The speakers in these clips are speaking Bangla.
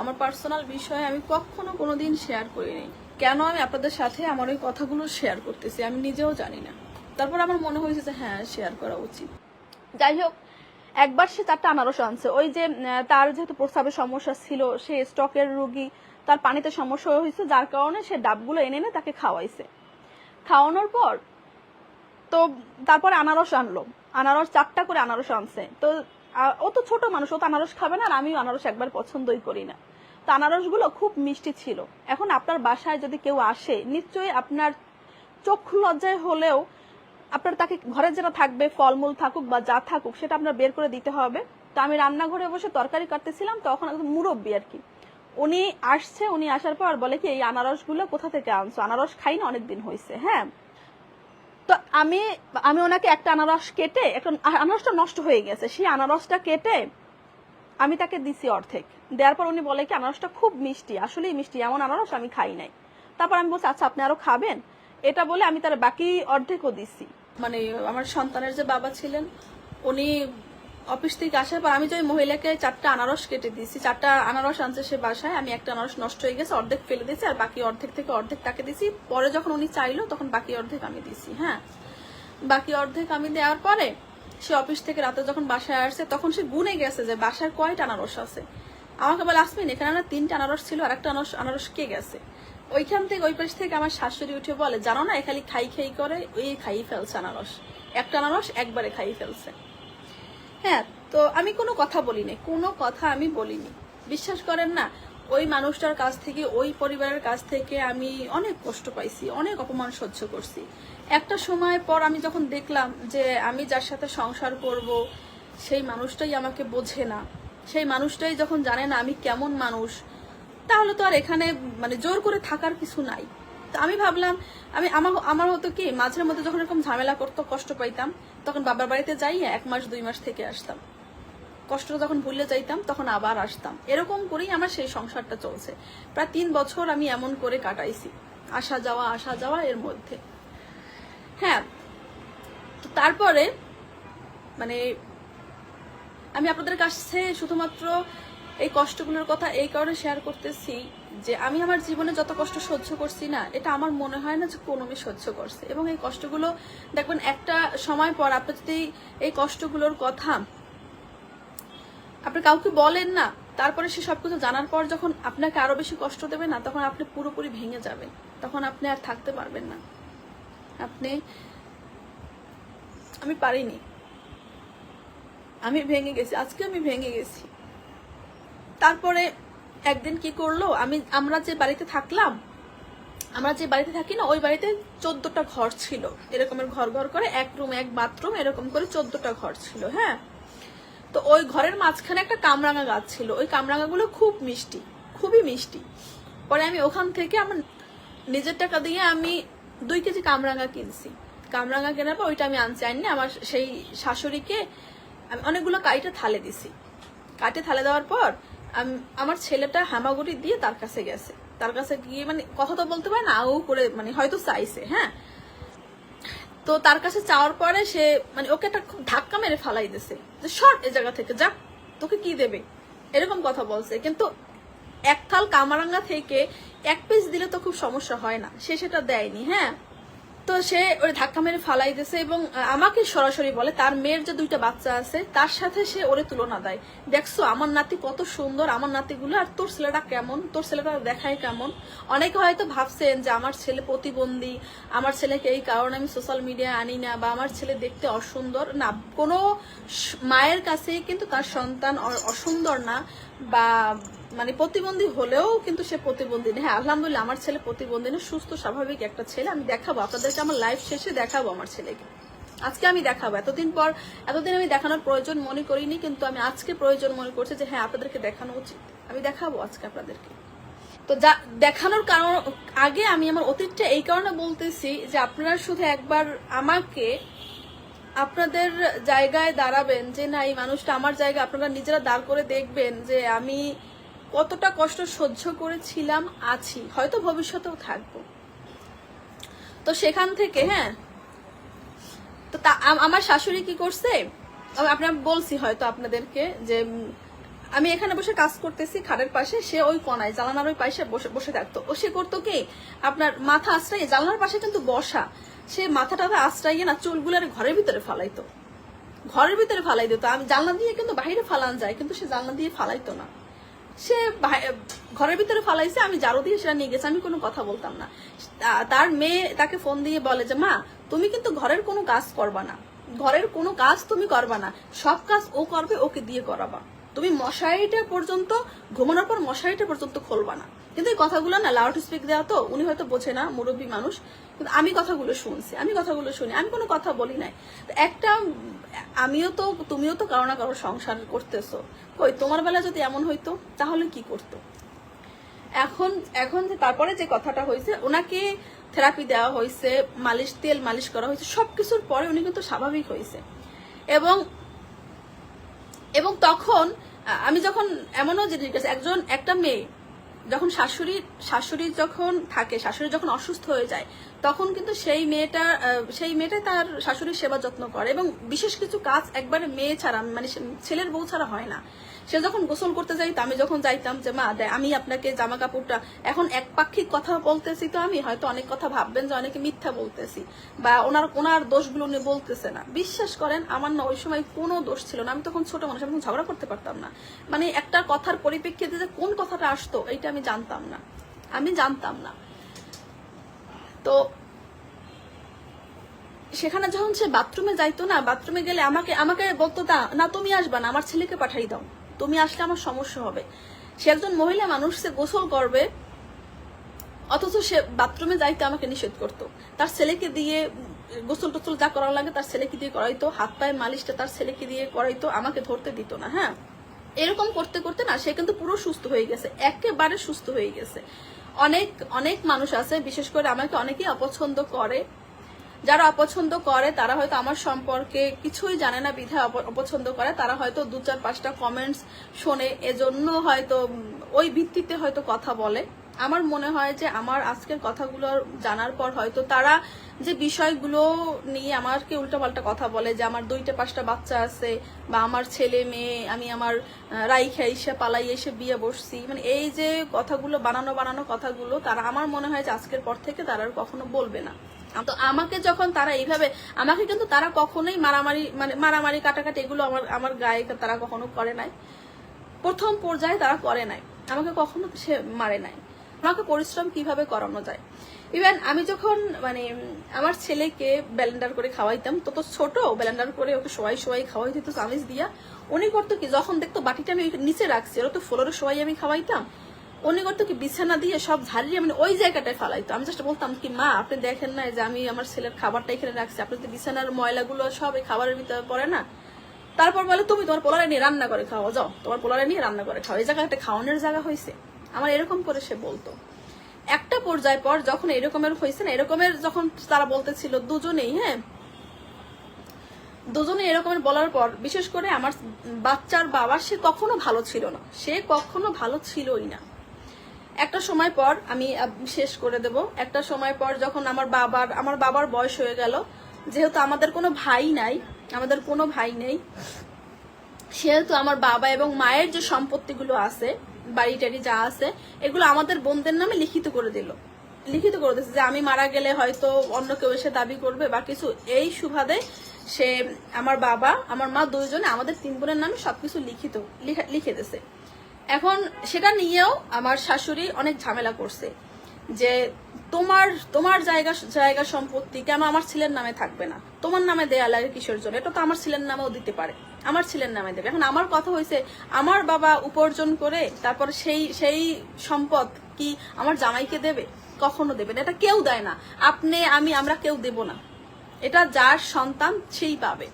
আমার পার্সোনাল বিষয়ে আমি কখনো কোনোদিন শেয়ার করিনি। কেন আমি আপনাদের সাথে আমার ওই কথাগুলো শেয়ার করতেছি, আমি নিজেও জানি না। তারপর আমার মনে হয়েছে যে হ্যাঁ শেয়ার করা উচিত। যাই হোক, একবার সে চারটা আনারস আনছে। ওই যে তার যেহেতু প্রস্রাবের সমস্যা ছিল, সে স্টকের রোগী, তার পানিতে সমস্যা হয়েছে, যার কারণে সে ডাবগুলো এনে এনে তাকে খাওয়াইছে। খাওয়ানোর পর, তো তারপরে আনারস আনলো। আনারস, চারটা করে আনারস আনছে। তো ও তো ছোট মানুষ, ও তো আনারস খাবে না, আর আমিও আনারস একবার পছন্দই করি না। তো আনারসগুলো খুব মিষ্টি ছিল। এখন আপনার বাসায় যদি কেউ আসে, নিশ্চয়ই আপনার চক্ষু লজ্জায় হলেও আপনার তাকে ঘরে যেটা থাকবে, ফলমূল থাকুক বা যা থাকুক, সেটা আপনার বের করে দিতে হবে। তো আমি রান্নাঘরে বসে তরকারি কাটতেছিলাম, তখন একদম মুরব্বী আর কি। উনি আসছে, উনি আসার পর বলে কি, এই আনারসগুলো কোথা থেকে আনছো? আনারস খাই না, অনেকদিন হয়েছে হ্যাঁ। তো আমি আমি ওনাকে একটা আনারস কেটে, একটা আনারসটা নষ্ট হয়ে গেছে, সেই আনারসটা কেটে আমি তাকে দিছি অর্ধেক। দেওয়ার পর উনি বলে কি, আনারসটা খুব মিষ্টি, আসলেই মিষ্টি, এমন আনারস আমি খাই নাই। তারপর আমি বলছি আচ্ছা আপনি আরও খাবেন? এটা বলে আমি তার বাকি অর্ধেকও দিছি। মানে আমার সন্তানের যে বাবা ছিলেন, উনি অফিস থেকে আসার পর আমি যে ওই মহিলাকে চারটা আনারস কেটে দিয়েছি, চারটা আনারস আনছে সে বাসায়, আমি একটা আনারস নষ্ট হয়ে গেছে, অর্ধেক ফেলে দিয়েছি আর বাকি অর্ধেক থেকে অর্ধেক তাকে দিয়েছি। পরে যখন উনি চাইলো, তখন বাকি অর্ধেক আমি দিয়েছি হ্যাঁ। বাকি অর্ধেক আমি দেওয়ার পরে সে অফিস থেকে রাতে যখন বাসায় আসছে, তখন সে গুনে গেছে যে বাসার কয়টা আনারস আছে। আমাকে বলে আসবেন এখানে না তিনটা আনারস ছিল আর একটা আনারস আনারস কে গেছে? ওইখান থেকে ওই পাশ থেকে আমার শাশুড়ি উঠে বলে, জানো না, এ খালি খাই খাই করে ওই খাই ফেলছে আনারস। একটা আনারস একবারে খাই ফেলছে। হ্যাঁ তো আমি কোনো কথা বলিনি, কোনো কথা আমি বলিনি। বিশ্বাস করেন না, ওই মানুষটার কাছ থেকে, ওই পরিবারের কাছ থেকে আমি অনেক কষ্ট পাইছি, অনেক অপমান সহ্য করছি। একটা সময় পর আমি যখন দেখলাম যে আমি যার সাথে সংসার করব, সেই মানুষটাই আমাকে বোঝে না। সেই মানুষটাই যখন জানে না আমি কেমন মানুষ, তাহলে তো আর এখানে মানে জোর করে থাকার কিছু নাই। তো আমি ভাবলাম, আমি আমার আমার হতো কি, মাঝের মধ্যে যখন এরকম ঝামেলা করতো, কষ্ট পাইতাম, তখন বাবার বাড়িতে যাই এক মাস, দুই মাস থেকে আসতাম। কষ্টটা যখন ভুলে যাইতাম, তখন আবার আসতাম। এরকম করেই আমার সেই সংসারটা চলছে। প্রায় তিন বছর আমি এমন করে কাটাইছি, আসা যাওয়া আসা যাওয়া এর মধ্যে। হ্যাঁ তো তারপরে মানে আমি আপনাদের কাছে শুধুমাত্র এই কষ্টগুলোর কথা এই কারণে শেয়ার করতেছি যে আমি আমার জীবনে যত কষ্ট সহ্য করছি না, এটা আমার মনে হয় না যে কোনো মেয়ে সহ্য করছে। এবং এই কষ্টগুলো, দেখবেন একটা সময় পর আপনি যদি এই কষ্টগুলোর কথা আপনি কাউকে বলেন না, তারপরে সে সবকিছু জানার পর যখন আপনাকে আরও বেশি কষ্ট দেবে না, তখন আপনি পুরোপুরি ভেঙে যাবেন। তখন আপনি আর থাকতে পারবেন না। আপনি, আমি পারিনি। আমি ভেঙে গেছি। আজকে আমি ভেঙে গেছি। তারপরে একদিন কি করল? আমি, আমরা যে বাড়িতে থাকলাম, আমরা যে বাড়িতে থাকি না, ওই বাড়িতে চোদ্দটা ঘর ছিল। এরকমের ঘর ঘর করে, এক রুম এক বাথরুম এরকম করে চোদ্দটা ঘর ছিল হ্যাঁ? তো ওই ঘরের মাঝখানে একটা কামরাঙা গাছ ছিল। ওই কামরাঙাগুলো খুব মিষ্টি, খুবই মিষ্টি। পরে আমি ওখান থেকে আমার নিজের টাকা দিয়ে আমি দুই কেজি কামরাঙা কিনছি। কামরাঙা কেনার পর ওইটা আমি আনছি আনি আমার সেই শাশুড়িকে আমি অনেকগুলো কাইটে থালে দিছি। কাটে থালে দেওয়ার পর আমার ছেলেটা হামাগুড়ি দিয়ে তার কাছে গেছে। তার কাছে গিয়ে মানে কথা তো বলতে পারে না আউ করে মানে হয়তো চাইছে হ্যাঁ? তো তার কাছে চাওয়ার পরে সে মানে ওকে একটা খুব ধাক্কা মেরে ফালাই দিছে, যে শর্ট এ জায়গা থেকে, যা, তোকে কি দেবে? এরকম কথা বলছে। কিন্তু এক থাল কামারাঙ্গা থেকে এক পিস দিলে তো খুব সমস্যা হয় না, সে সেটা দেয়নি হ্যাঁ? তো সে ওই ধাক্কা মেরে ফালাই দিছে এবং আমাকে সরাসরি বলে, তার মেয়ের যে দুইটা বাচ্চা আছে, তার সাথে সে ওরে তুলনা দেয়। দেখছ, আমার নাতি কত সুন্দর, আমার নাতিগুলো, আর তোর ছেলেটা কেমন? তোর ছেলেটা দেখায় কেমন? অনেকে হয়তো ভাবছেন যে আমার ছেলে প্রতিবন্ধী, আমার ছেলেকে এই কারণে আমি সোশ্যাল মিডিয়ায় আনি না, বা আমার ছেলে দেখতে অসুন্দর। না, কোনো মায়ের কাছেই কিন্তু তার সন্তান অসুন্দর না। বা মানে প্রতিবন্ধী হলেও কিন্তু সে প্রতিবন্ধী হ্যাঁ আলহামদুলিল্লাহ আমার ছেলে প্রতিবন্ধী না, সুস্থ, স্বাভাবিক একটা ছেলে। আমি দেখাবো, আপনাদেরকে আমার লাইফ শেষে দেখাবো আমার ছেলেকে। আজকে আমি দেখাবো। এতদিন পর, এতদিন আমি দেখানোর প্রয়োজন মনে করিনি, কিন্তু আমি আজকে প্রয়োজন মনে করছি যে হ্যাঁ আপনাদেরকে দেখানো উচিত। আমি দেখাবো আজকে আপনাদেরকে। তো যা, দেখানোর কারণ, আগে আমি আমার অতীতটা এই কারণে বলতেছি যে, আপনারা শুধু একবার আমাকে আপনাদের জায়গায় দাঁড়াবেন যে না, এই মানুষটা আমার জায়গায়, আপনারা নিজেরা দাঁড় করে দেখবেন যে আমি কতটা কষ্ট সহ্য করেছিলাম, আছি। হয়তো ভবিষ্যতেও থাকব। তো সেখান থেকে হ্যাঁ? তো আমার শাশুড়ি কি করছে? আপনার বলছি হয়তো আপনাদেরকে যে আমি এখানে বসে কাজ করতেছি খাটের পাশে, সে ওই কোনায়, জানালার ওই পাশে বসে বসে থাকতো। ও সে করতো কি, আপনার মাথা আশ্রয়, জানলার পাশে কিন্তু বসা। সে মাথাটা আশ্রয় না, চুলগুলার ঘরের ভিতরে ফালাইতো। ঘরের ভিতরে ফালাই দিত। আমি জানলা দিয়ে কিন্তু বাইরে ফালান যায়, কিন্তু সে জানলা দিয়ে ফালাইতো না। সে ঘরের ভিতরে ফালাইছে, আমি জারো দিয়ে সেটা নিয়ে গেছে, আমি কোনো কথা বলতাম না। তার মেয়ে তাকে ফোন দিয়ে বলে যে, মা, তুমি কিন্তু ঘরের কোনো কাজ করবা না। ঘরের কোনো কাজ তুমি করবা না। সব কাজ ও করবে, ওকে দিয়ে করাবা। তুমি মশারিটা পর্যন্ত, ঘুমানোর পর মশারিটা পর্যন্ত খোলবা না। কিন্তু এই কথাগুলো না লাউড স্পিক দেওয়া তো, উনি হয়তো বোঝে না, মুরব্বী মানুষ। কিন্তু আমি কথাগুলো শুনছি, আমি কথাগুলো শুনি, আমি কোনো কথা বলি নাই। একটা, আমিও তো, তুমিও তো কারও না কারও সংসার করতেছো। কই, তোমার বেলা যদি এমন হইতো, তাহলে কি করতো? এখন এখন যে তারপরে যে কথাটা হয়েছে, ওনাকে থেরাপি দেওয়া হয়েছে, মালিশ, তেল মালিশ করা হয়েছে, সবকিছুর পরে উনি কিন্তু স্বাভাবিক হয়েছে। এবং এবং তখন আমি যখন এমনও যে একজন, একটা মেয়ে, যখন শাশুড়ি শাশুড়ি যখন থাকে, শাশুড়ি যখন অসুস্থ হয়ে যায় তখন কিন্তু সেই মেয়েটা সেই মেয়েটা তার শাশুড়ির সেবা যত্ন করে এবং বিশেষ কিছু কাজ একবারে মেয়ে ছাড়া মানে ছেলের বউ ছাড়া হয় না। সে যখন গোসল করতে যাইতো আমি যখন যাইতাম যে, মা আমি আপনাকে জামা কাপড়টা এখন একপাক্ষিক কথা বলতেছি তো আমি, হয়তো অনেক কথা ভাববেন যে অনেকে মিথ্যা বলতেছি বা ওনার ওনার দোষগুলো উনি বলতেছে না। বিশ্বাস করেন, আমার না ওই সময় কোনো দোষ ছিল না। আমি তখন ছোট মানুষ, আমি ঝগড়া করতে পারতাম না। মানে একটা কথার পরিপ্রেক্ষিতে যে কোন কথাটা আসতো এটা আমি জানতাম না। আমি জানতাম না। তো সেখানে যখন সে বাথরুমে যাইতো না, বাথরুমে গেলে আমাকে আমাকে বলতো না, তুমি আসবা না, আমার ছেলেকে পাঠাই দাও। তুমি আসলে আমার সমস্যা হবে। সে একজন মহিলা মানুষ, সে গোসল করবে, অথচ সে বাথরুমে যাইতে আমাকে নিষেধ করতো। তার ছেলেকে দিয়ে গোসল টোসল যা করা লাগে তার ছেলেকে দিয়ে করাইতো, হাত পায়ে মালিশটা তার ছেলেকে দিয়ে করাইতো, আমাকে ধরতে দিত না হ্যাঁ? এরকম করতে করতে না, সে কিন্তু পুরো সুস্থ হয়ে গেছে, একেবারে সুস্থ হয়ে গেছে। অনেক অনেক মানুষ আছে, বিশেষ করে আমাকে অনেকেই অপছন্দ করে। যারা অপছন্দ করে, তারা হয়তো আমার সম্পর্কে কিছুই জানে না, বিধায় অপ- অপছন্দ করে। তারা হয়তো দু চার পাঁচটা কমেন্টস শোনে, এজন্য হয়তো ওই ভিত্তিতে হয়তো কথা বলে। আমার মনে হয় যে আমার আজকের কথাগুলো জানার পর হয়তো তারা যে বিষয়গুলো নিয়ে আমাকে উল্টাপাল্টা কথা বলে যে আমার দুইটা পাঁচটা বাচ্চা আছে বা আমার ছেলে মেয়ে আমি আমার আহ, রাইখা এসে পালাই এসে বিয়ে বসছি মানে এই যে কথাগুলো বানানো বানানো কথাগুলো তারা আমার মনে হয় যে আজকের পর থেকে তারা আর কখনো বলবে না। তো আমাকে যখন তারা এইভাবে আমাকে কিন্তু তারা কখনোই মারামারি মানে মারামারি কাটাকাটি এগুলো আমার আমার গায়ে তারা কখনো করে নাই। প্রথম পর্যায়ে তারা করে নাই। আমাকে কখনো সে মারে নাই। আমাকে পরিশ্রম কীভাবে করানো যায়? ইভেন আমি যখন মানে আমার ছেলেকে ব্যালেন্ডার করে খাওয়াইতাম, তো তো ছোট, ব্যালেন্ডার করে ওকে সবাই সবাই খাওয়াই দিত চামিচ দিয়া, উনি করতো কি, যখন দেখতো বাটিটা আমি নিচে রাখছি, ওরা তো ফ্লোরে সবাই আমি খাওয়াইতাম, উনি করতো কি, বিছানা দিয়ে সব ঝাড়িয়ে মানে ওই জায়গাটায় ফালাইতো। আমি জাস্ট বলতাম কি, মা, আপনি দেখেন না যে আমি আমার ছেলের খাবারটা এখানে রাখছি, আপনি তো বিছানার ময়লাগুলো সব এই খাবারের ভিতরে পড়ে না? তারপর বলে, তুমি তোমার পোলারে নিয়ে রান্না করে খাওয়া যাও, তোমার পোলারে নিয়ে রান্না করে খাও এই জায়গা একটা খাওয়ানোর জায়গা হয়েছে আমার এরকম করে সে বলতো। একটা পর্যায় পর যখন এরকমের হয়েছে না, এরকমের যখন তারা বলতেছিল, দুজনেই হ্যাঁ? দুজনে এরকমের বলার পর, বিশেষ করে আমার বাচ্চার বাবা, সে কখনো ভালো ছিল না। সে কখনো ভালো ছিলই না। একটা সময় পর আমি শেষ করে দেব। একটা সময় পর যখন আমার বাবার আমার বাবার বয়স হয়ে গেল, যেহেতু আমাদের কোনো ভাই নাই, আমাদের কোনো ভাই নেই, সেহেতু আমার বাবা এবং মায়ের যে সম্পত্তিগুলো আছে বাড়ি টাড়ি যা আছে, এগুলো আমাদের বোনদের নামে লিখিত করে দিল। লিখিত করে দিচ্ছে যে আমি মারা গেলে হয়তো অন্য কেউ এসে দাবি করবে বা কিছু। এই সুবাদে সে আমার বাবা, আমার মা দুইজনে আমাদের তিন বোনের নামে সবকিছু লিখিত, লিখা- দিছে এখন সেটা নিয়েও আমার শাশুড়ি অনেক ঝামেলা করছে। যে তোমার তোমার জায়গা জায়গা সম্পত্তি কেন আমার ছেলের নামে থাকবে না? তোমার নামে দেয়া লাগে কিসের জন্য? এটা তো আমার ছেলের নামেও দিতে পারে। আমার ছেলের নামে দেবে। এখন আমার কথা হয়েছে আমার বাবা উপার্জন করে তারপর সেই সেই সম্পদ কি আমার জামাইকে দেবে? কখনো দেবে না। এটা কেউ দেয় না। আপনি, আমি, আমরা কেউ দেব না। এটা যার সন্তান সেই পাবে।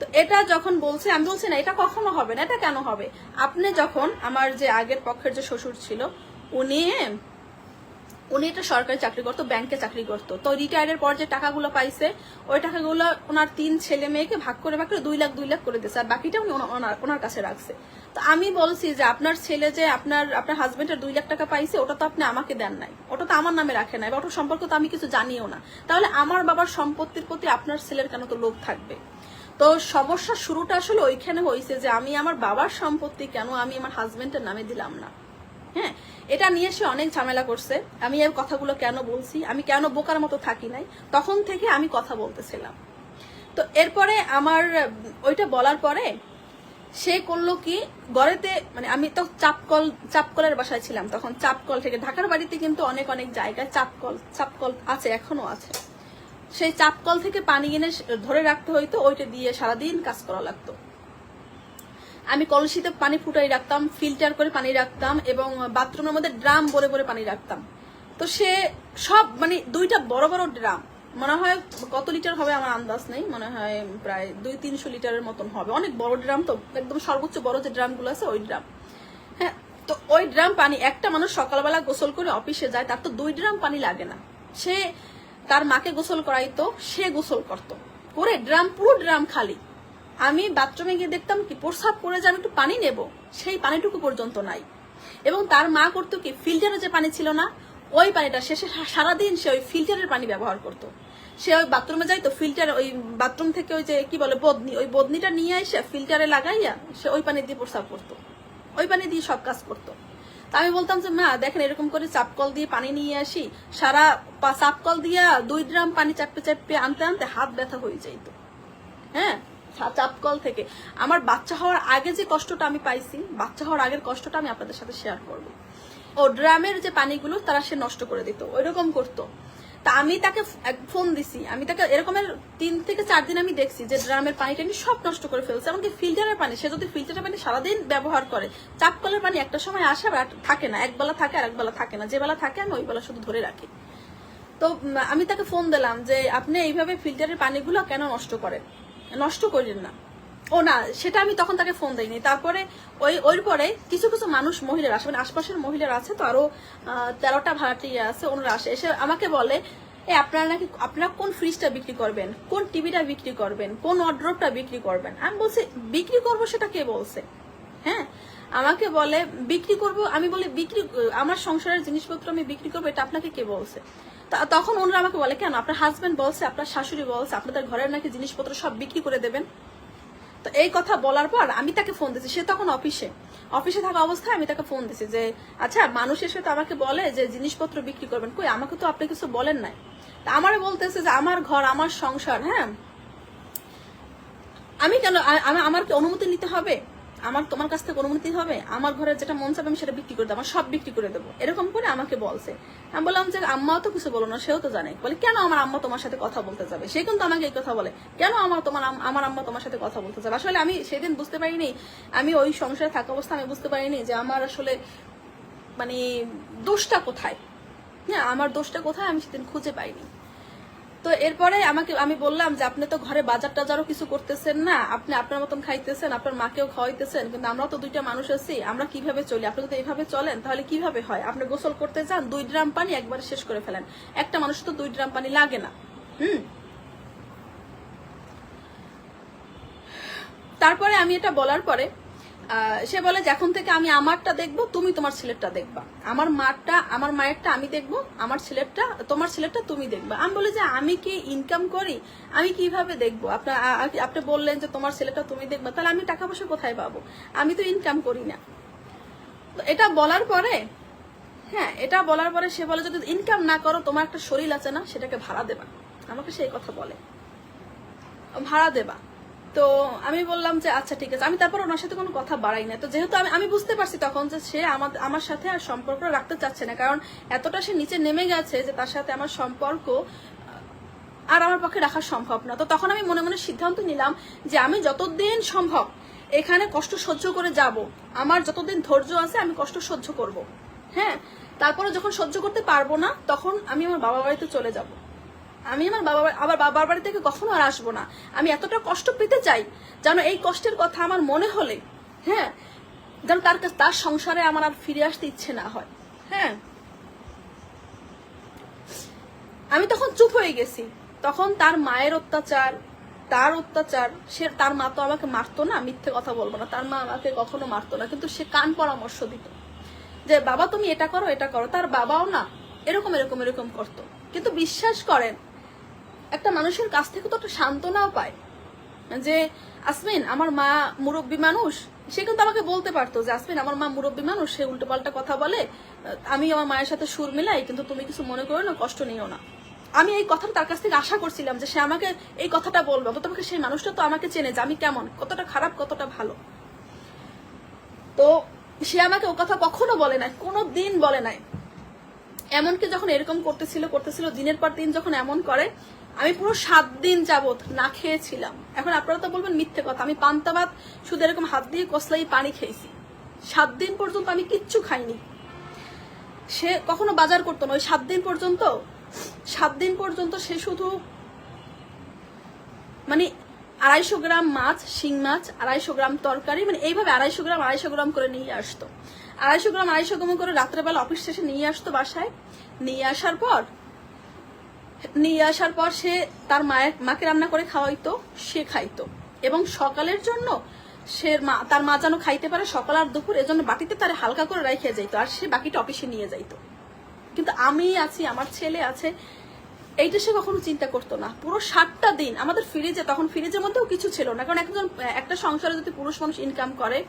তো এটা যখন বলছে, আমি বলছি না, এটা কখনো হবে না, এটা কেন হবে? আপনি যখন আমার যে আগের পক্ষের যে শ্বশুর ছিল, উনি উনি একটা সরকারি চাকরি করতো, ব্যাংকে চাকরি করতো। তো রিটায়ারের পর যে টাকাগুলো পাইছে, ওই টাকাগুলো ওনার তিন ছেলে মেয়েকে ভাগ করে ভাগ করে দুই লাখ দুই লাখ করে দিয়েছে। আর বাকিটা উনি ওনার কাছে রাখছে। তো আমি বলছি যে আপনার ছেলে যে আপনার আপনার হাজবেন্ডের দুই লাখ টাকা পাইছে, ওটা তো আপনি আমাকে দেন নাই। ওটা তো আমার নামে রাখে নাই, বা ওটার সম্পর্কে তো আমি কিছু জানিও না। তাহলে আমার বাবার সম্পত্তির প্রতি আপনার ছেলের কেন তো লোভ থাকবে? তো সমস্যার শুরুটা আসলে ওইখানে হয়েছে যে আমি আমার বাবার সম্পত্তি কেন আমি আমার হাজবেন্ডের নামে দিলাম না? হ্যাঁ এটা নিয়ে সে অনেক ঝামেলা করছে। আমি এই কথাগুলো কেন বলছি? আমি কেন বোকার মতো থাকি নাই? তখন থেকে আমি কথা বলতেছিলাম। তো এরপরে আমার, ওইটা বলার পরে সে করল কি, গড়েতে মানে আমি তো চাপকল, চাপকলের বাসায় ছিলাম তখন। চাপকল থেকে ঢাকার বাড়িতে কিন্তু অনেক অনেক জায়গায় চাপকল চাপকল আছে, এখনও আছে। সেই চাপকল থেকে পানি এনে ধরে রাখতে হইতো, ওইটা দিয়ে সারাদিন কাজ করা লাগতো। আমি কলসিতে পানি ফুটাই রাখতাম, ফিল্টার করে পানি রাখতাম এবং বাথরুমের মধ্যে ড্রাম ভরে ভরে পানি রাখতাম। তো সে সব মানে দুইটা বড় বড় ড্রাম, মনে হয় কত লিটার হবে আমার আন্দাজ নেই, মনে হয় প্রায় দুই তিনশো লিটারের মতন হবে। অনেক বড় ড্রাম তো, একদম সর্বোচ্চ বড় যে ড্রামগুলো আছে ওই ড্রাম। হ্যাঁ তো ওই ড্রাম পানি, একটা মানুষ সকালবেলা গোসল করে অফিসে যায়, তার তো দুই ড্রাম পানি লাগে না। সে তার মাকে গোসল করাইতো, সে গোসল করতো। করে ড্রাম, পুরো ড্রাম খালি। আমি বাথরুমে গিয়ে দেখতাম কি প্রস্রাব করে যে আমি একটু পানি নেব, সেই পানিটুকু পর্যন্ত নাই। এবং তার মা করতো কি, ফিল্টারে যে পানি ছিল না, ওই পানিটা শেষে সারাদিন সে ওই ফিল্টারের পানি ব্যবহার করতো। সে ওই বাথরুমে যাইতো, ফিল্টার ওই বাথরুম থেকে ওই যে কি বলে, বদনি, ওই বদনিটা নিয়ে এসে ফিল্টারে লাগাইয়া সে ওই পানি দিয়ে প্রস্রাব করতো। ওই পানি দিয়ে সব কাজ করতো। তা আমি বলতাম যে, মা, দেখেন এরকম করে চাপকল দিয়ে পানি নিয়ে আসি, সারা চাপকল দিয়া দুই ড্রাম পানি চাপতে চাপতে আনতে আনতে হাত ব্যথা হয়ে যাইতো। হ্যাঁ? চাপকল থেকে। আমার বাচ্চা হওয়ার আগে যে কষ্টটা আমি পাইছি, বাচ্চা হওয়ার আগের কষ্টটা আমি আপনাদের সাথে শেয়ার করব। ও ড্রামের যে পানিগুলো, তারা সে নষ্ট করে দিত, ওইরকম করতো। তা আমি তাকে ফোন দিছি। আমি তাকে এরকমের তিন থেকে চার দিন আমি দেখছি যে ড্রামের পানিটা আমি সব নষ্ট করে ফেলছে। এমনকি ফিল্টারের পানি, সে যদি ফিল্টারের পানি সারাদিন ব্যবহার করে চাপকলের পানি একটা সময় আসে আর থাকে না। এক বেলা থাকে আর এক বেলা থাকে না। যে বেলা থাকে, আমি ওই বেলা শুধু ধরে রাখি। তো আমি তাকে ফোন দিলাম যে, আপনি এইভাবে ফিল্টারের পানিগুলো কেন নষ্ট করেন? নষ্ট করেন না। ও না, সেটা আমি তখন তাকে ফোন দেইনি। তারপরে ওই ওই পরে কিছু কিছু মানুষ মহিলারা আসে মানে আশপাশের মহিলারা আছে তো, আরও তেরোটা ভাড়াটিয়া আছে, ওনারা আসে। এসে আমাকে বলে, এ, আপনারা নাকি, আপনারা কোন ফ্রিজটা বিক্রি করবেন? কোন টিভিটা বিক্রি করবেন? কোন অড্রপটা বিক্রি করবেন? আমি বলছি, বিক্রি করব সেটা কে বলছে? হ্যাঁ? আমাকে বলে, বিক্রি করব, আমি বলি, বিক্রি, আমার সংসারের জিনিসপত্র আমি বিক্রি করব, এটা আপনাকে কে বলছে? তখন ওনারা আমাকে বলে, কেন? আপনার হাজবেন্ড বলছে, আপনার শাশুড়ি বলছে, আপনাদের ঘরের নাকি জিনিসপত্র সব বিক্রি করে দেবেন? তো এই কথা বলার পর আমি তাকে ফোন দিছি সে তখন অফিসে অফিসে থাকা অবস্থায় আমি তাকে ফোন দিছি যে আচ্ছা মানুষ এসে তো আমাকে বলে যে জিনিসপত্র বিক্রি করবেন। কই, আমাকে তো আপনি কিছু বলেন নাই। তা আমারে বলতেছে যে, আমার ঘর, আমার সংসার হ্যাঁ? আমি কেন আমার কি অনুমতি নিতে হবে? আমার তোমার কাছ থেকে অনুমতি হবে? আমার ঘরের যেটা মন চাবে আমি সেটা বিক্রি করে দেবো, আমার সব বিক্রি করে দেবো। এরকম করে আমাকে বলছে। আমি বললাম যে আম্মাও তো কিছু বলো না, সেও তো জানে। বলে, কেন আমার আম্মা তোমার সাথে কথা বলতে যাবে? সে কিন্তু আমাকে এই কথা বলে, কেন আমার তোমার আমার আম্মা তোমার সাথে কথা বলতে যাবে? আসলে আমি সেদিন বুঝতে পারিনি। আমি ওই সংসারে থাকা অবস্থা আমি বুঝতে পারিনি যে আমার আসলে মানে দোষটা কোথায়। হ্যাঁ আমার দোষটা কোথায় আমি সেদিন খুঁজে পাইনি। তো এরপরে আমাকে, আমি বললাম যে আপনি তো ঘরে বাজার টাজারও কিছু করতেছেন না, আপনি আপনার মতন খাইতেছেন, আপনার মাকেও খাওয়াইতেছেন, কিন্তু আমরা তো দুইটা মানুষ আছি, আমরা কীভাবে চলি? আপনি যদি এইভাবে চলেন, তাহলে কীভাবে হয়? আপনি গোসল করতে যান, দুই ড্রাম পানি একবারে শেষ করে ফেলেন। একটা মানুষ তো দুই ড্রাম পানি লাগে না। হুম? তারপরে আমি এটা বলার পরে সে বলে যে এখন থেকে আমি আমারটা দেখব, তুমি তোমার ছেলেরটা দেখবা। আমার মারটা, আমার মায়েরটা আমি দেখব, আমার ছেলেরটা, তোমার ছেলেরটা তুমি দেখবা। আমি বলি যে, আমি কি ইনকাম করি? আমি কীভাবে দেখব? আপনার আপনি বললেন যে তোমার ছেলেটা তুমি দেখবা, তাহলে আমি টাকা পয়সা কোথায় পাবো? আমি তো ইনকাম করি না। এটা বলার পরে হ্যাঁ এটা বলার পরে সে বলে, যদি ইনকাম না করো, তোমার একটা শরীর আছে না, সেটাকে ভাড়া দেবা। আমাকে সেই কথা বলে। ভাড়া দেবা। তো আমি বললাম যে আচ্ছা ঠিক আছে। আমি তারপর ওনার সাথে কোনো কথা বাড়াই না তো যেহেতু আমি আমি বুঝতে পারছি তখন যে সে আমার আমার সাথে আর সম্পর্ক রাখতে চাচ্ছে না, কারণ এতটা সে নিচে নেমে গেছে যে তার সাথে আমার সম্পর্ক, আর আমার পক্ষে রাখা সম্ভব না। তো তখন আমি মনে মনে সিদ্ধান্ত নিলাম যে, আমি যতদিন সম্ভব এখানে কষ্ট সহ্য করে যাব, আমার যতদিন ধৈর্য আছে, আমি কষ্ট সহ্য করব। হ্যাঁ? তারপরে যখন সহ্য করতে পারব না, তখন আমি আমার বাবা বাড়িতে চলে যাব। আমি আমার বাবা, আবার বাবার বাড়ি থেকে কখনো আর আসব না। আমি এতটা কষ্ট পেতে চাই যেন এই কষ্টের কথা আমার মনে হলে হ্যাঁ যেন তার তার সংসারে আমার আর ফিরে আসতে ইচ্ছে না হয় হ্যাঁ। আমি তখন চুপ হয়ে গেছি। তখন তার মায়ের অত্যাচার, তার অত্যাচার, সে, তার মা তো আমাকে মারতো না, মিথ্যে কথা বলব না। তার মা আমাকে কখনো মারতো না, কিন্তু সে কান পরামর্শ দিত যে, বাবা, তুমি এটা করো এটা করো। তার বাবাও না, এরকম এরকম এরকম করতো। কিন্তু বিশ্বাস করেন একটা মানুষের কাছ থেকে তো একটা সান্ত্বনাও পায়। যে, আসমিন, আমার মা মুরব্বী মানুষ। সে কিন্তু আমাকে বলতে পারতো যে, আসমিন, আমার মা মুরব্বী মানুষ, সে উল্টোপাল্টা কথা বলে, আমি আমার মায়ের সাথে সুর মিলাই, কিন্তু তুমি কিছু মনে করো না, কষ্ট নিও না। আমি এই কথাটা তার কাছ থেকে আশা করছিলাম যে, সে আমাকে এই কথাটা বলবে। অন্তত পক্ষে সেই মানুষটা তো আমাকে চেনে যে, আমি কেমন, কতটা খারাপ, কতটা ভালো। তো সে আমাকে ও কথা কখনো বলে নাই কোনো দিন বলে নাই। এমনকি যখন এরকম করতেছিল করতেছিল, দিনের পর দিন যখন এমন করে আমি পুরো সাত দিন যাবত না খেয়েছিলাম। এখন আপনারা তো বলবেন মিথ্যে কথা। আমি পান্তা ভাত শুধু এরকম হাত দিয়ে কসলাই পানি খেয়েছি। সাত দিন পর্যন্ত আমি কিচ্ছু খাইনি। সে কখনো বাজার করতো না। ওই সাত দিন পর্যন্ত, সাত দিন পর্যন্ত সে শুধু মানে আড়াইশো গ্রাম মাছ, শিং মাছ, আড়াইশো গ্রাম তরকারি মানে এইভাবে আড়াইশো গ্রাম আড়াইশো গ্রাম করে নিয়ে আসতো। আড়াইশো গ্রাম আড়াইশো গ্রাম করে রাত্রেবেলা অফিস শেষে নিয়ে আসতো বাসায়। নিয়ে আসার পর নিয়ে আসার পর সে তার মায়ের, মাকে রান্না করে খাওয়াইতো, সে খাইতো। এবং সকালের জন্য সে মা, তার মা যেন খাইতে পারে সকাল আর দুপুর, এজন্য বাটিতে তার হালকা করে রেখে যাইতো আর সে বাকিটা অফিসে নিয়ে যাইতো। কিন্তু আমি আছি, আমার ছেলে আছে, এইটা সে কখনো চিন্তা করতো না। পুরো সাতটা দিন, আমাদের ফ্রিজে তখন ফ্রিজের মধ্যেও কিছু ছিল না। কারণ একজন, একটা সংসারে যদি পুরুষ মানুষ ইনকাম করে,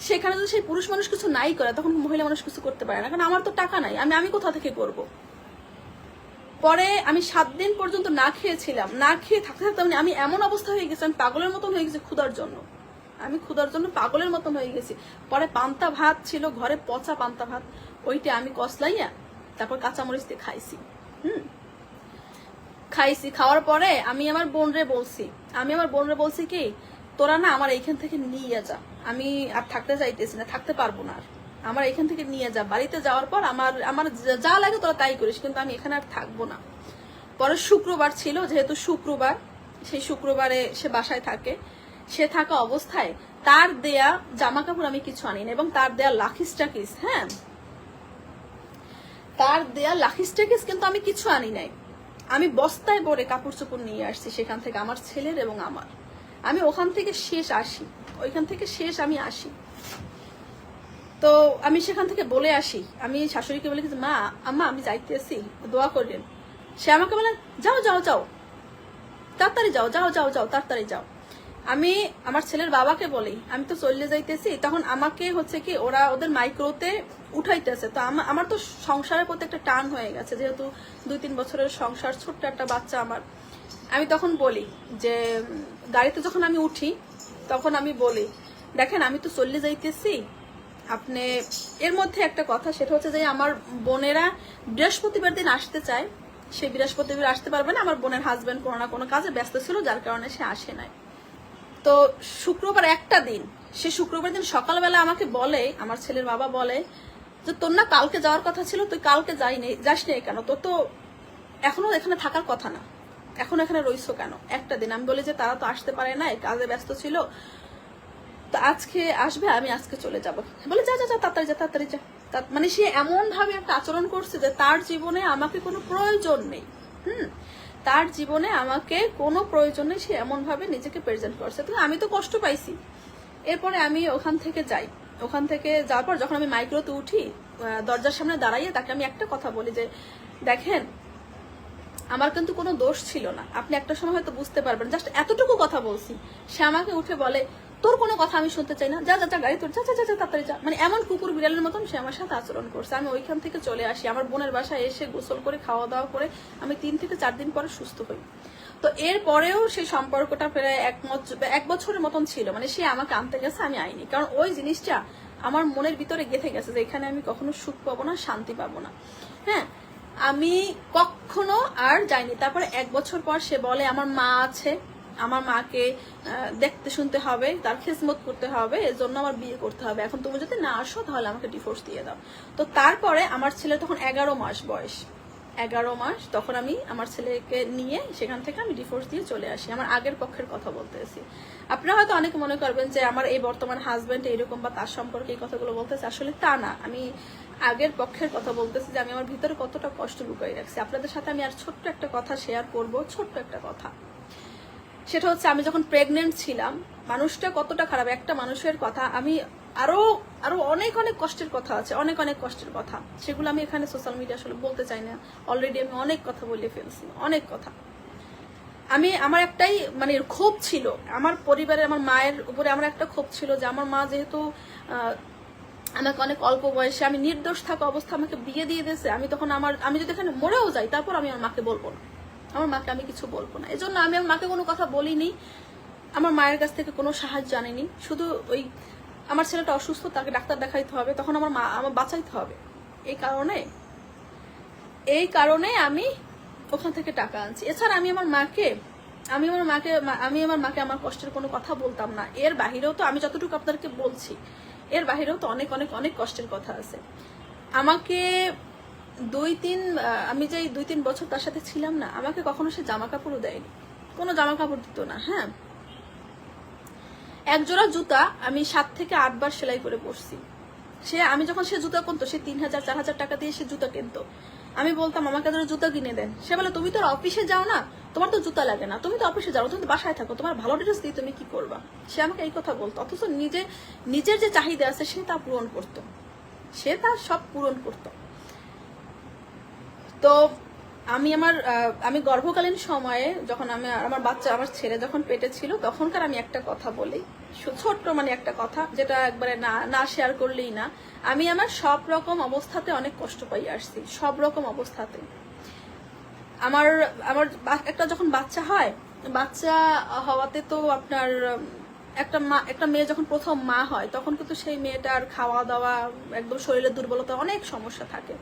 সেখানে যদি সেই পুরুষ মানুষ কিছু নাই করে, তখন মহিলা মানুষ কিছু করতে পারে না। কারণ আমার তো টাকা নাই, আমি আমি কোথা থেকে করব? পরে আমি সাত দিন পর্যন্ত না খেয়েছিলাম, না খেয়ে থাকতে থাকতে মানে আমি এমন অবস্থা হয়ে গেছি, আমি পাগলের মতন হয়ে গেছি ক্ষুধার জন্য। আমি ক্ষুধার জন্য পাগলের মতন হয়ে গেছি। পরে পান্তা ভাত ছিল, ঘরে পচা পান্তা ভাত, ওইটা আমি কসলাইয়া তারপর কাঁচামরিচ দিয়ে খাইছি, হুম। খাইছি, খাওয়ার পরে আমি আমার বোনরে বলছি, আমি আমার বোনরে বলছি কি, তোরা না আমার এইখান থেকে নিয়ে যা, আমি আর থাকতে চাইতেছি না, থাকতে পারব না আর। আমার এখান থেকে নিয়ে যা, বাড়িতে যাওয়ার পর আমার আমার যা- লাগে তোরা তাই করিস, কিন্তু আমি এখানে আর থাকব না। পরে শুক্রবার ছিল, যেহেতু শুক্রবার, সেই শুক্রবারে সে বাসায় থাকে। সে থাকা অবস্থায় তার দেয়া জামা কাপড় আমি কিছু আনি এবং তার দেয়া লাখিস টাকিস হ্যাঁ? তার দেয়া লাখিস টাকিস কিন্তু আমি কিছু আনি নাই। আমি বস্তায় ভরে কাপড় চোপড় নিয়ে আসছি সেখান থেকে, আমার ছেলের এবং আমার। আমি ওখান থেকে শেষ আসি, ওইখান থেকে শেষ আমি আসি। তো আমি সেখান থেকে বলে আসি। আমি শাশুড়িকে বলে মা, আম্মা, আমি যাইতেছি, দোয়া করলেন সে আমাকে বলে, যাও যাও যাও। তাড়াতাড়ি যাও যাও যাও যাও, তাড়াতাড়ি যাও। আমি আমার ছেলের বাবাকে বলি, আমি তো চলে যাইতেছি। তখন আমাকে হচ্ছে কি, ওরা ওদের মাইক্রোতে উঠাইতেছে। তো আমার তো সংসারের প্রতি একটা টান হয়ে গেছে, যেহেতু দুই তিন বছরের সংসার, ছোট্ট একটা বাচ্চা আমার। আমি তখন বলি যে গাড়িতে যখন আমি উঠি, তখন আমি বলি, দেখেন, আমি তো চলে যাইতেছি আপনি, এর মধ্যে একটা কথা, সেটা হচ্ছে যে আমার বোনেরা বৃহস্পতিবার দিন আসতে চায়। সে বৃহস্পতিবার আসতে পারবে না, আমার বোনের হাজবেন্ড কোনো না কোনো কাজে ব্যস্ত ছিল, যার কারণে সে আসে নাই। তো শুক্রবার একটা দিন, সে শুক্রবার দিন সকালবেলা আমাকে বলে, আমার ছেলের বাবা বলে যে, তোর না কালকে যাওয়ার কথা ছিল, তুই কালকে যাইনি যাস নি কেন? তোর তো এখনও এখানে থাকার কথা না। এখন এখানে রইছো কেন? একটা দিন আমি বলি যে, তারা তো আসতে পারে না কাজে ব্যস্ত ছিল। তো আজকে আসবে, আমি আজকে চলে যাব। বলে, যা যা যা, তাড়াতাড়ি যা তাড়াতাড়ি যা। মানে সে এমন ভাবে একটা আচরণ করছে যে তার জীবনে আমাকে কোনো প্রয়োজন নেই। হুম? তার জীবনে আমাকে কোনো প্রয়োজন সে এমন ভাবে নিজেকে প্রেজেন্ট করছে। তো আমি তো কষ্ট পাইছি। এরপরে আমি ওখান থেকে যাই। ওখান থেকে যাওয়ার পর যখন আমি মাইক্রোতে উঠি দরজার সামনে দাঁড়াইয়ে তাকে আমি একটা কথা বলি যে, দেখেন, আমার কিন্তু কোনো দোষ ছিল না। আপনি একটা সময় হয়তো বুঝতে পারবেন। জাস্ট এতটুকু কথা বলছি। সে আমাকে উঠে বলে তোর কোনো কথা আমি শুনতে চাই না। যা যা যা, গাড়ি তোর, যা যা যা তাড়াতাড়ি যা। মানে এমন কুকুর বিড়ালের মতন সে আমার সাথে আচরণ করছে। আমি ওইখান থেকে চলে আসি। আমার বোনের বাসায় এসে গোসল করে খাওয়া দাওয়া করে আমি তিন থেকে চার দিন পরে সুস্থ হই। তো এর পরেও সেই সম্পর্কটা প্রায় এক এক বছরের মতন ছিল। মানে সে আমাকে আনতে গেছে, আমি আইনি। কারণ ওই জিনিসটা আমার মনের ভিতরে গেঁথে গেছে যে এখানে আমি কখনো সুখ পাবো না, শান্তি পাবো না। হ্যাঁ আমি কখনো আর যাইনি। তারপরে এক বছর পর সে বলে, আমার মা আছে। আমার মাকে দেখতে শুনতে হবে, তার খেসমত করতে হবে এর জন্য আমার বিয়ে করতে হবে। এখন তুমি যদি না আসো, তাহলে আমাকে ডিভোর্স দিয়ে দাও। তো তারপরে আমার ছেলে তখন এগারো মাস বয়স। এগারো মাস তখন আমি আমার ছেলেকে নিয়ে সেখান থেকে আমি ডিভোর্স দিয়ে চলে আসি। আমার আগের পক্ষের কথা বলতেছি। আপনারা হয়তো অনেক মনে করবেন যে আমার এই বর্তমান হাজবেন্ড এইরকম বা তার সম্পর্কে এই কথাগুলো বলতেছে। আসলে তা না। আমি আগের পক্ষের কথা বলতেছি যে আমি আমার ভিতরে কতটা কষ্ট লুকাই রাখছি। আপনাদের সাথে আমি আর ছোট্ট একটা কথা শেয়ার করব। ছোট্ট একটা কথা। সেটা হচ্ছে আমি যখন প্রেগনেন্ট ছিলাম, মানুষটা কতটা খারাপ, একটা মানুষের কথা আমি আরও আরও অনেক অনেক কষ্টের কথা আছে, অনেক অনেক কষ্টের কথা। সেগুলো আমি এখানে সোশ্যাল মিডিয়া আসলে বলতে চাই না। অলরেডি আমি অনেক কথা বলে ফেলছি, অনেক কথা। আমি, আমার একটাই মানে ক্ষোভ ছিল, আমার পরিবারে আমার মায়ের উপরে আমার একটা ক্ষোভ ছিল যে আমার মা যেহেতু আমাকে অনেক অল্প বয়সে, আমি নির্দোষ থাকা অবস্থা আমাকে বিয়ে দিয়ে দিয়েছে, আমি তখন আমার, আমি যদি এখানে মরেও যাই, তারপর আমি আমার মাকে বলব না। আমার মাকে আমি কিছু বলব না। এজন্য আমি আমার মাকে কোনো কথা বলিনি। আমার মায়ের কাছ থেকে কোনো সাহায্য জানিনি। শুধু ওই আমার ছেলেটা অসুস্থ, তাকে ডাক্তার দেখাইতে হবে। তখন আমার মা, আমার বাঁচাইতে হবে। এই কারণে এই কারণে আমি ওখান থেকে টাকা আনছি। এছাড়া আমি আমার মাকে, আমি আমার মাকে আমি আমার মাকে আমার কষ্টের কোনো কথা বলতাম না। এর বাহিরেও তো আমি যতটুকু আপনাদেরকে বলছি, এর বাহিরেও তো অনেক অনেক অনেক কষ্টের কথা আছে। আমাকে দুই তিন আমি যে দুই তিন বছর তার সাথে ছিলাম না, আমাকে কখনো সে জামা কাপড়ও দেয়নি। কোনো জামা কাপড় দিত না হ্যাঁ? এক জোড়া জুতা আমি সাত থেকে আটবার সেলাই করে পরছি। সে, আমি যখন সে জুতা কিনতো, সে তিন হাজার, চার হাজার টাকা দিয়ে সে জুতা কিনতো। আমি বলতাম, আমাকে ধরো জুতা কিনে দেন। সে বলে, তুমি তো অফিসে যাও না, তোমার তো জুতা লাগে না, তুমি তো অফিসে যাও, তুমি তো বাসায় থাকো, তোমার ভালো ড্রেস দিয়ে তুমি কি করবা? সে আমাকে এই কথা বলতো, অথচ নিজে, নিজের যে চাহিদা আছে, সে তা পূরণ করতো। সে তার সব পূরণ করতো। তো আমি আমার আমি গর্ভকালীন সময়ে যখন আমি আমার বাচ্চা, আমার ছেলে যখন পেটে ছিল, তখনকার আমি একটা কথা বলি। ছোট্ট মানে একটা কথা, যেটা একবারে না না শেয়ার করলেই না। আমি আমার সব রকম অবস্থাতে অনেক কষ্ট পাই আসছি, সব রকম অবস্থাতে। আমার আমার একটা যখন বাচ্চা হয়, বাচ্চা হওয়াতে তো আপনার, একটা মা, একটা মেয়ে যখন প্রথম মা হয়, তখন কিন্তু সেই মেয়েটার খাওয়া দাওয়া একদম শরীরের দুর্বলতা অনেক সমস্যা থাকে।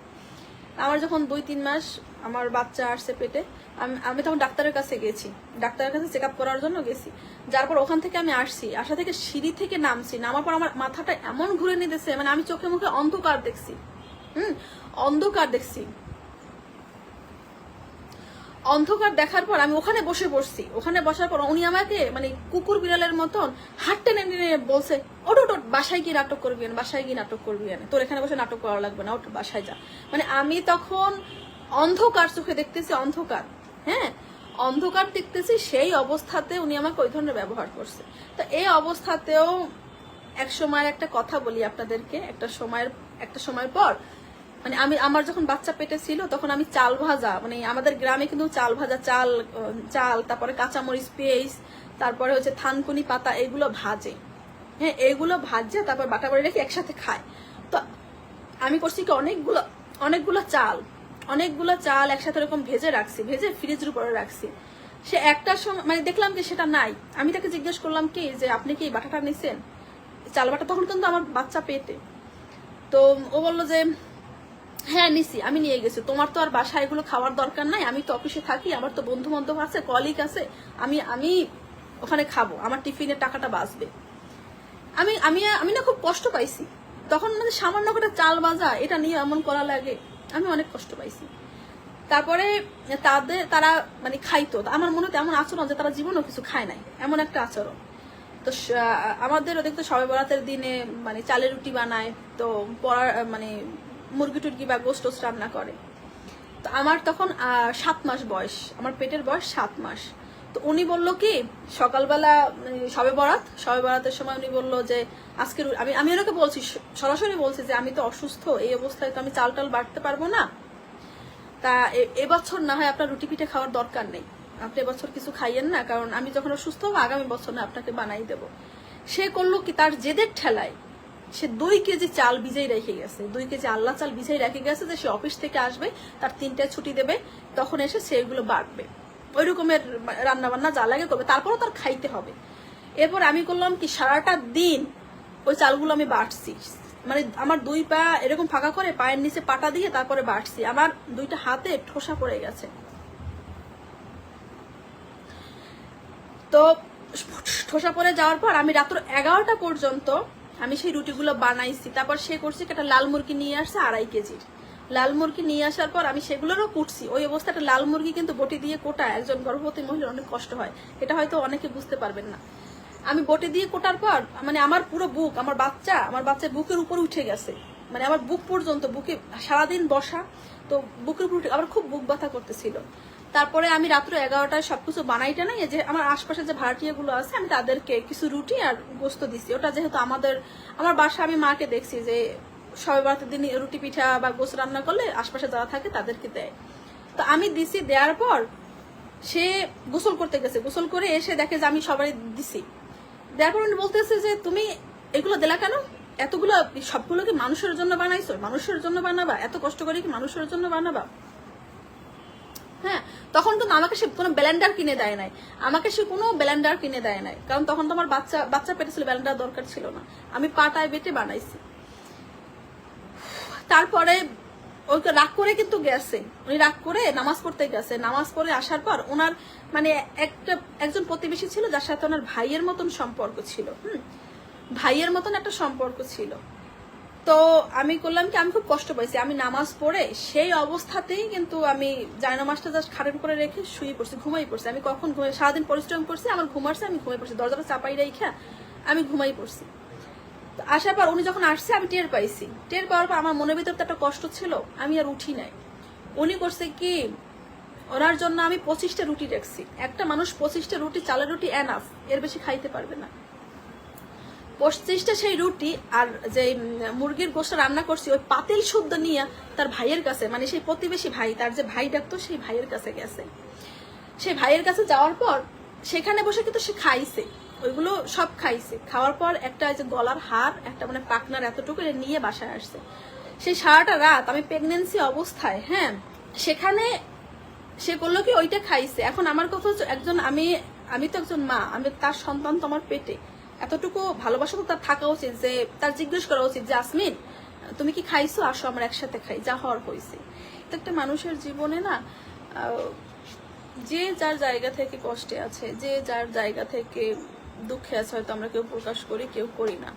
আমার যখন দুই, তিন মাস আমার বাচ্চা আসছে পেটে, আমি আমি তখন ডাক্তারের কাছে গেছি। ডাক্তারের কাছে চেক আপ করার জন্য গেছি। যার পর ওখান থেকে আমি আসছি। আসা থেকে সিঁড়ি থেকে নামছি। নামার পর আমার মাথাটা এমন ঘুরে নিতেছে মানে আমি চোখে মুখে অন্ধকার দেখছি। হুম? অন্ধকার দেখছি। অন্ধকার দেখার পর আমি ওখানে বসে পড়ছি ওখানে বসার পর উনি আমাকে মানে কুকুর বিড়ালের মতন হাট টেনে বলছে ওট ওট বাসায় গিয়ে নাটক করবি বাসায় গিয়ে নাটক করবি তোর এখানে বসে নাটক করা লাগবে না ওট বাসায় যা। মানে আমি তখন অন্ধকার চোখে দেখতেছি, অন্ধকার হ্যাঁ? অন্ধকার দেখতেছি, সেই অবস্থাতে উনি আমাকে ওই ধরনের ব্যবহার করছে। তো এই অবস্থাতেও এক সময়ের একটা কথা বলি আপনাদেরকে, একটা সময়ের, একটা সময় পর মানে আমি, আমার যখন বাচ্চা পেটে ছিল, তখন আমি চাল ভাজা মানে আমাদের গ্রামে কিন্তু চাল ভাজা, চাল চাল, তারপরে কাঁচামরিচ পেস্ট তারপরে হচ্ছে থানকুনি পাতা, এগুলো ভাজে। হ্যাঁ এগুলো ভাজে, তারপর বাটা বাড়ি রেখে একসাথে খায়। তো আমি করছি কি, অনেকগুলো অনেকগুলো চাল অনেকগুলো চাল একসাথে এরকম ভেজে রাখছি, ভেজে ফ্রিজের উপরে রাখছি। সে একটার সময় মানে দেখলাম যে সেটা নাই। আমি তাকে জিজ্ঞেস করলাম কি, যে আপনি কি বাটাটা নিছেন? চাল বাটা তখন কিন্তু আমার বাচ্চা পেটে। তো ও বলল যে হ্যাঁ নিছি, আমি নিয়ে গেছি। তোমার তো আর বাসায় এগুলো খাওয়ার দরকার নাই। আমি তো অফিসে থাকি, আমার তো বন্ধু বান্ধব আছে কলিগ আছে। আমি আমি ওখানে খাব, আমার টিফিনের টাকাটা বাঁচবে। আমি আমি আমি না খুব কষ্ট পাইছি। তখন মানে সামান্য করে চাল বাজা এটা নিয়ে এমন করা লাগে, আমি অনেক কষ্ট পাইছি। তারপরে তাদের, তারা মানে খাইতো। আমার মনে হতো এমন আচরণ যে তারা জীবনেও কিছু খায় নাই, এমন একটা আচরণ। তো আমাদের ওদিক তো সবে বরাতের দিনে মানে চালের রুটি বানায়, তো পড়ার মানে মুরগি টুরগি বা গোস্ট টোস্ট রান্না করে। তো আমার তখন সাত মাস বয়স। আমার পেটের বয়স সাত মাস। তো উনি বলল কি, সকালবেলা মানে সবে বরাত, সবে বরাতের সময় উনি বলল যে, আজকে আমি আমি ওনাকে বলছি সরাসরি বলছি যে, আমি তো অসুস্থ, এই অবস্থায় তো আমি চাল টাল বাড়তে পারব না। তা এবছর না হয় আপনার রুটি পিঠে খাওয়ার দরকার নেই। আপনি এবছর কিছু খাইয়েন না, কারণ আমি যখন অসুস্থ হব, আগামী বছর না আপনাকে বানাই দেব। সে করল কি, তার জেদের ঠেলায় সে দুই কেজি চাল ভিজেই রেখে গেছে। দুই কেজি আল্লাহ চাল ভিজেই রেখে গেছে যে সে অফিস থেকে আসবে, তার তিনটায় ছুটি দেবে, তখন এসে সেগুলো বাড়বে। ওই রকমের রান্না বান্না যা লাগে করবে, তারপরও তার খাইতে হবে। এরপর আমি করলাম কি, সারাটা দিন ওই চালগুলো আমি বাটছি। মানে আমার দুই পা এরকম ফাঁকা করে পায়ের নিচে পাটা দিয়ে তারপরে বাটছি। আমার দুইটা হাতে ঠোসা পড়ে গেছে। তো ঠোসা পড়ে যাওয়ার পর আমি রাত্র এগারোটা পর্যন্ত আমি সেই রুটিগুলো বানাইছি। তারপর সে করছে একটা লাল মুরগি নিয়ে আসছে আড়াই কেজির। লাল মুরগি নিয়ে আসার পর আমি সেগুলোরও কুটছি। ওই অবস্থা একটা লাল মুরগি কিন্তু বটি দিয়ে কোটা, একজন গর্ভবতী মহিলার অনেক কষ্ট হয়। এটা হয়তো অনেকে বুঝতে পারবেন না। আমি বটি দিয়ে কোটার পর মানে আমার পুরো বুক, আমার বাচ্চা আমার বাচ্চা বুকের উপর উঠে গেছে। মানে আমার বুক পর্যন্ত, বুকে সারাদিন বসা, তো বুকের উপর উঠে খুব বুক ব্যথা করতেছিল। তারপরে আমি রাত্র এগারোটায় সবকিছু বানাইটা নাই যে আমার আশপাশে যে ভাড়াটিয়া গুলো আছে, আমি তাদেরকে কিছু রুটি আর গোস্ত দিছি। ওটা যেহেতু আমাদের, আমার বাসা আমি মাকে দেখছি যে সবাই বারাতের দিন রুটি পিঠা বা গোস্ত রান্না করলে আশপাশে যারা থাকে তাদেরকে দেয়। তো আমি দিছি, দেওয়ার পর সে গোসল করতে গেছে। গোসল করে এসে দেখে যে আমি সবাই দিছি। দেওয়ার পর বলতেছে যে, তুমি এগুলো দিলা কেন? এতগুলো, সবগুলো কি মানুষের জন্য বানাইছো? মানুষের জন্য বানাবা? এত কষ্ট করে কি মানুষের জন্য বানাবা? হ্যাঁ তখন কিন্তু আমাকে সে কোনো ব্লেন্ডার কিনে দেয় নাই। আমাকে সে কোনো ব্লেন্ডার কিনে দেয় নাই। কারণ তখন তো আমার বাচ্চা বাচ্চা পেটে ছিল ব্লেন্ডার দরকার ছিল না। আমি পাটায় বেটে বানাইছি। তারপরে ওকে রাগ করে কিন্তু গেছে। উনি রাগ করে নামাজ পড়তে গেছে। নামাজ পড়ে আসার পর ওনার মানে একটা, একজন প্রতিবেশী ছিল, যার সাথে ওনার ভাইয়ের মতন সম্পর্ক ছিল। হুম, ভাইয়ের মতন একটা সম্পর্ক ছিল। তো আমি করলাম কি, আমি খুব কষ্ট পাইছি। আমি নামাজ পড়ে সেই অবস্থাতেই কিন্তু আমি জায়নামাজটা জাস্ট খাটের করে রেখে শুয়ে পড়ছি, ঘুমাই পড়ছি। আমি কখন ঘুমাই, সারাদিন পরিশ্রম করছি, আমার ঘুমাচ্ছে আমি ঘুমাই পড়ছি। দরজাটা চাপাই রেখা আমি ঘুমাই পড়ছি। তো আসার পর উনি যখন আসছে, আমি টের পাইছি। টের পাওয়ার পর আমার মনের ভিতর তো একটা কষ্ট ছিল, আমি আর উঠি নাই। উনি করছে কি, ওনার জন্য আমি পঁচিশটা রুটি রাখছি। একটা মানুষ পঁচিশটা রুটি, চালের রুটি এনাফ এর বেশি খাইতে পারবে না। পঁচিশটা সেই রুটি আর যে মুরগির গোষ্ঠটা রান্না করছি, ওই পাতিল শুদ্ধ নিয়ে তার ভাইয়ের কাছে মানে সেই প্রতিবেশী ভাই, তার যে ভাই ডাকতো সেই ভাইয়ের কাছে গেছে। সেই ভাইয়ের কাছে যাওয়ার পর সেখানে বসে কিন্তু সে খাইছে, ওইগুলো সব খাইছে। খাওয়ার পর একটা যে গলার হার, একটা মানে পাকনার এতটুকু নিয়ে বাসায় আসছে। সেই সারাটা রাত আমি প্রেগনেন্সি অবস্থায় হ্যাঁ সেখানে সে করল কি, ওইটা খাইছে। এখন আমার কথা একজন আমি আমি তো একজন মা, আমি তার সন্তান তো আমার পেটে। এতটুকু ভালোবাসা তো তার থাকা উচিত যে, তার জিজ্ঞেস করা উচিত যে, আসমিন, তুমি কি খাইছো? আসো, আমরা একসাথে খাই। যা হওয়ার হয়েছে। এটা একটা মানুষের জীবনে না যে যার জায়গা থেকে কষ্টে আছে, যে যার জায়গা থেকে দুঃখে আছে, হয়তো আমরা কেউ প্রকাশ করি, কেউ করি না।